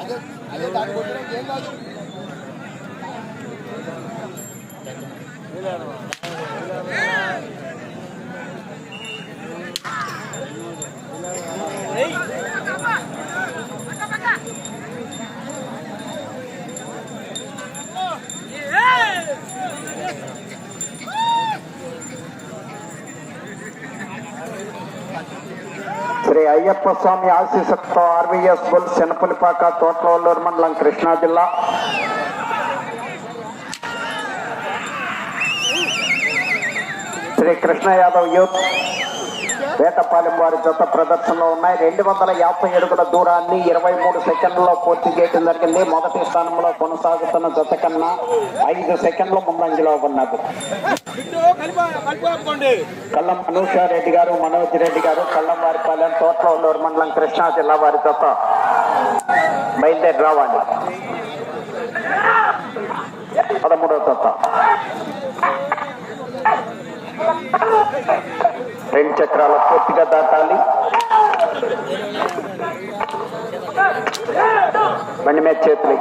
అదే అదే దాని కొట్టిన ఏం కాదు శ్రీ అయ్యప్ప స్వామి ఆశీస్సులతో ఆర్వీఎస్ బుల్ శనపులిపాక తోటలూరు మండలం కృష్ణా జిల్లా. శ్రీ కృష్ణ యాదవ్ యూత్ వేటపాలెం వారి జత ప్రదర్శనలో ఉన్నాయి. రెండు వందల యాభై అడుగుల దూరాన్ని ఇరవై మూడు సెకండ్లలో పూర్తి చేయడం జరిగింది. మొదటి స్థానంలో కొనసాగుతున్న జత కన్నా ఐదు సెకండ్ల ముందంజలో ఉన్నది. కల్లం అనూషారెడ్డి గారు మనోజ్ రెడ్డి గారు కల్లం వారిపాలెం తోటలూరు మండలం కృష్ణా జిల్లా వారి జత బయలుదేరి రావాలి. పదమూడవ జత రెండు చక్రాల పూర్తిగా దాటాలి. బండి మీద చేతులు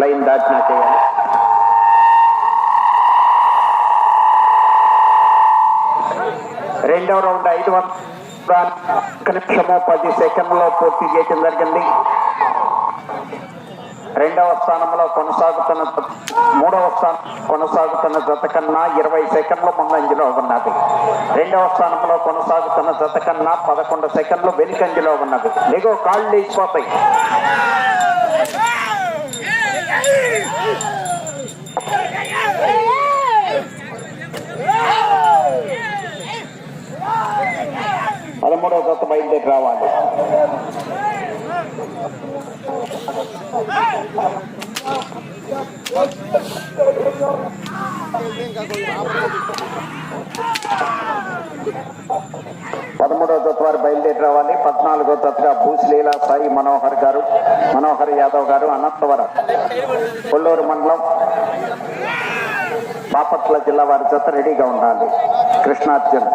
లైన్ దాటినా చేయాలి. రెండవ రౌండ్ ఐదు వందల ఒక్క నిమిషము పది సెకండ్లో పూర్తి చేయడం జరిగింది. రెండవ స్థానంలో కొనసాగుతున్న మూడవ స్థానం కొనసాగుతున్న జత కన్నా ఇరవై సెకండ్లు ముందంజలో ఉన్నది. రెండవ స్థానంలో కొనసాగుతున్న జత కన్నా పదకొండు సెకండ్లు వెనుకంజలో ఉన్నది. ఎగో కాళ్ళు లేచిపోతాయి. పదమూడవ జత బయలుదేరి రావాలి. పదమూడవ తత్వ వారు బయలుదేరి రావాలి. పద్నాలుగో తత్వ భూశ్లీల సాయి మనోహర్ గారు మనోహర్ యాదవ్ గారు అనంతవరం కొల్లూరు మండలం బాపట్ల జిల్లా వారి జత రెడీగా ఉండాలి. కృష్ణార్జున్.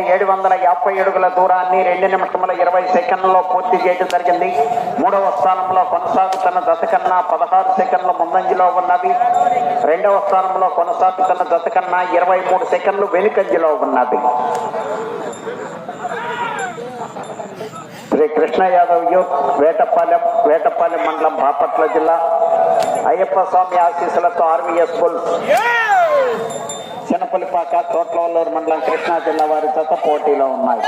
మూడవ ఏడు వందల యాభై అడుగుల దూరాన్ని రెండు నిమిషముల ఇరవై సెకండ్లలో పూర్తి చేయడం జరిగింది. మూడవ స్థానంలో కొనసాగుతున్న దశ కన్నా పదహారు సెకండ్ల ముందంజలో ఉన్నది రెండవ స్థానంలో కొనసాగుతున్న దశ కన్నా ఇరవై మూడు సెకండ్లు వెనుకంజలో ఉన్నది శ్రీ కృష్ణ యాదవ్ యూత్ వేటపాలెం వేటపాలెం మండలం బాపట్ల జిల్లా. అయ్యప్ప స్వామి ఆశీస్సులతో ఆర్వీఎస్ బుల్స్ చిన్నపల్లిపాక తోట్లవల్లూరు మండలం కృష్ణా జిల్లా వారి చేత పోటీలో ఉన్నాయి.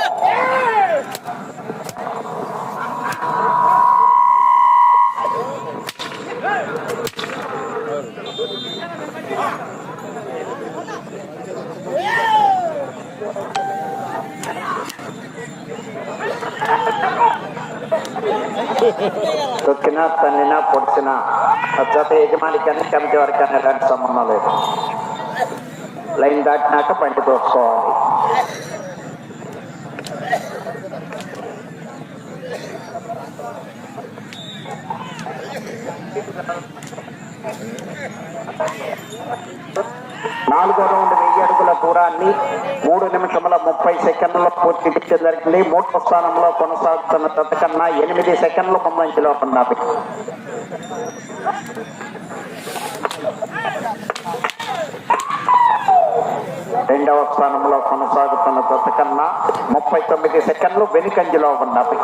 తొక్కినా తన్నినా పొడిచినా జత యజమానికి కానీ కమిటీ వారికి కానీ ఎలాంటి సంబంధం లేదు. లైన్ దాటినాక పంటి తోసుకోవాలి నాలుగో రౌండ్ వెయ్యి అడుగుల దూరాన్ని మూడు నిమిషముల ముప్పై సెకండ్ల పూర్తి చేయడం జరిగింది. మూడో స్థానంలో కొనసాగుతున్న జత ఎనిమిది సెకండ్లు ముందంజలో ఉన్నారు రెండవ స్థానంలో కొనసాగుతున్న జత కన్నా ముప్పై తొమ్మిది సెకండ్లు వెనుకంజలో ఉన్నవి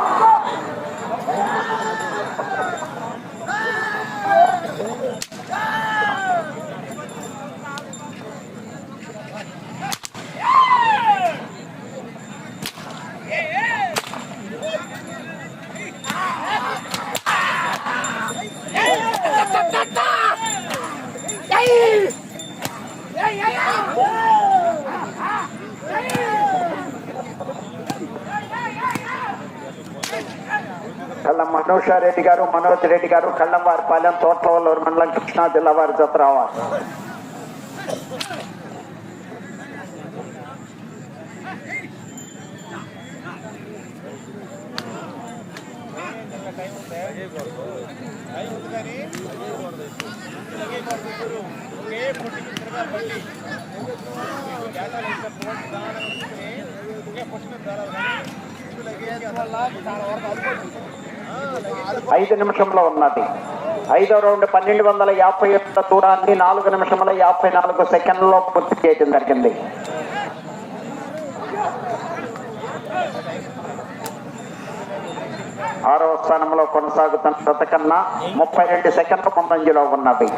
కళ్ళం మనోషారెడ్డి గారు మనోజ్ రెడ్డి గారు కళ్ళం వారిపాలెం తోటలవల్లూరు మండలం కృష్ణా జిల్లా వారి జత రావాలి పొట్టుకుని చాలా వరకు ఐదు నిమిషంలో ఉన్నది. ఐదో రౌండ్ పన్నెండు వందల యాభై ఒక్క దూరాన్ని నాలుగు నిమిషముల యాభై నాలుగు సెకండ్లలో పూర్తి చేయడం జరిగింది. ఆరవ స్థానంలో కొనసాగుతున్న జతకన్నా ముప్పై రెండు సెకండ్ల ముందంజలో ఉన్నది.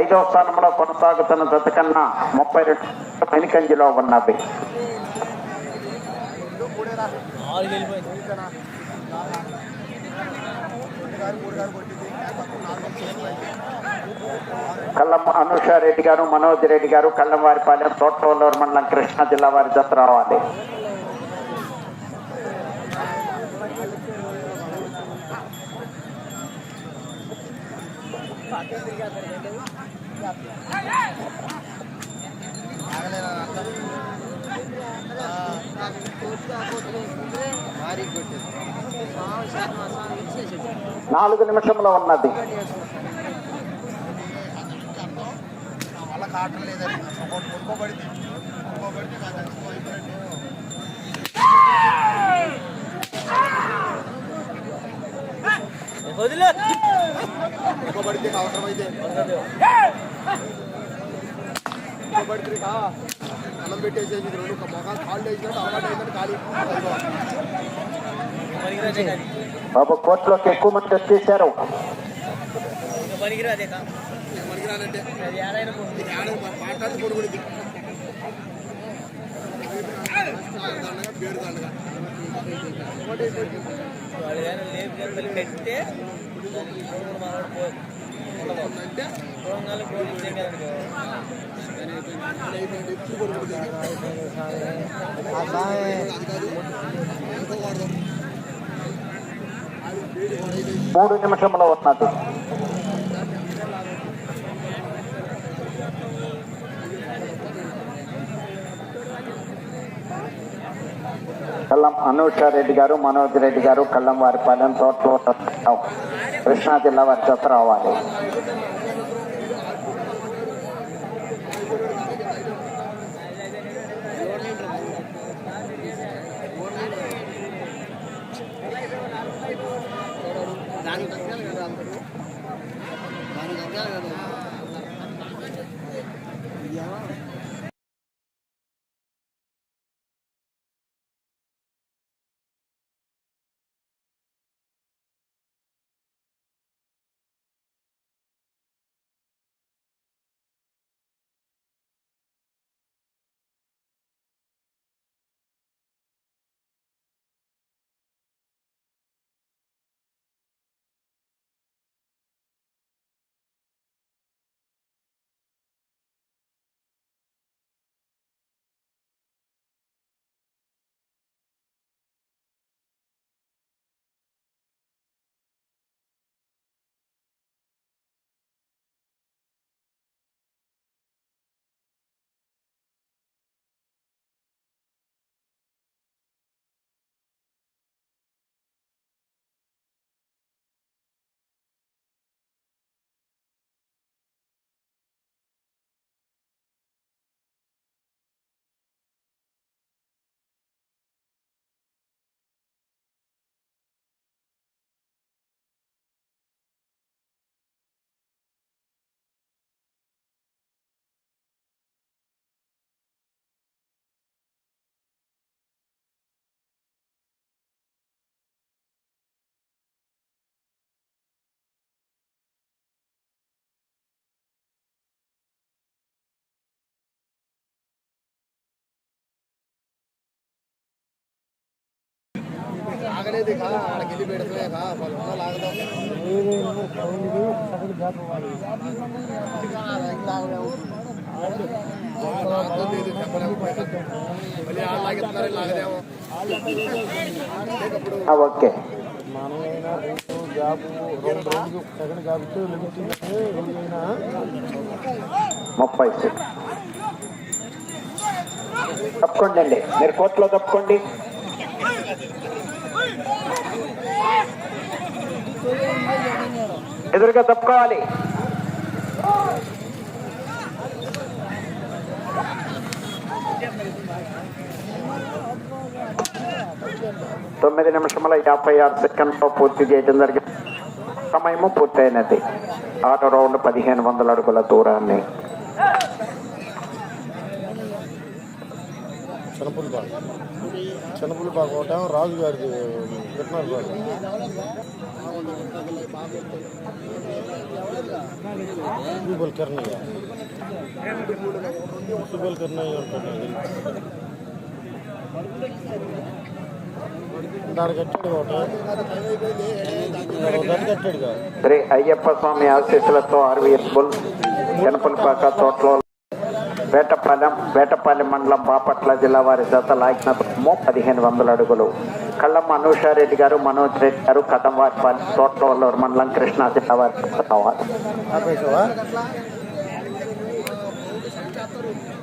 ఐదవ స్థానంలో కొనసాగుతున్న జతకన్నా ముప్పై రెండు వెనుకంజలో ఉన్నది. కళ్ళం అనుషారెడ్డి గారు మనోజ్ రెడ్డి గారు కళ్ళంవారిపాలెం తోటవల్లూరు మండలం కృష్ణా జిల్లా వారి జత రావాలి. నాలుగు నిమిషంలో ఉన్నది వాళ్ళ కాటం లేదని కొనుక్కోబడితే అవసరమైతే కా అన్నం పెట్టేసేసి రెండు ఒక మొఖాలు కాళ్ళు వేసినట్టు అలవాటు అయిందంటే ఖాళీ బాబు కోర్టులోకి ఎక్కువ మంది వచ్చేసారు పెట్టే మనకి మూడు నిమిషంలో ఉన్నది కళ్ళం అనూషారెడ్డి గారు మనోజ్ రెడ్డి గారు కళ్ళం వారిపాలెం తోట కృష్ణా జిల్లా వారి జత రావాలి. దానికి తగ్గాలి కదా అందరూ? దానికి తగ్గాలి కదా? లాగలేదు కా? ఆడకి వెళ్ళి పెడతలే కా? వాళ్ళు ఉన్న లాగదాం. లేదు చెప్పలేము మళ్ళీ ఆడ లాగెత్తున్నారని లాగదేమో లేకప్పుడు ఆ, ఓకే. ముప్పై తప్పుకోండి అండి మీరు కోర్టులో తప్పుకోండి. ఎదురుగా తప్పుకోవాలి. తొమ్మిది నిమిషముల యాభై ఆరు సెకండ్స్లో పూర్తి చేయడం జరిగింది. సమయము పూర్తయినది. ఆట రౌండ్ పదిహేను వందల అడుగుల దూరాన్ని చిన్నపుల్లిపాక చిన్నపుల్లిపాక ఒకటేమో రాజు గారికి పెట్టినారు బాగా సూబల్ కిరణయ్య సూబల్ కిరణయ్య అంటున్నాడు దాని కట్టాడు ఒకటి దాన్ని కట్టాడు కాదు శ్రీ అయ్యప్ప స్వామి ఆశీస్సులతో ఆర్వీఎస్ బుల్ జనపల్పాక తోటలో వేటపాలెం వేటపాలెం మండలం బాపట్ల జిల్లా వారి జత లాగిన పదిహేను వందల అడుగులు. కళ్ళం అనూషారెడ్డి గారు మనోజ్ రెడ్డి గారు కటంవారిపాలెం తోటలో మండలం కృష్ణా జిల్లా వారి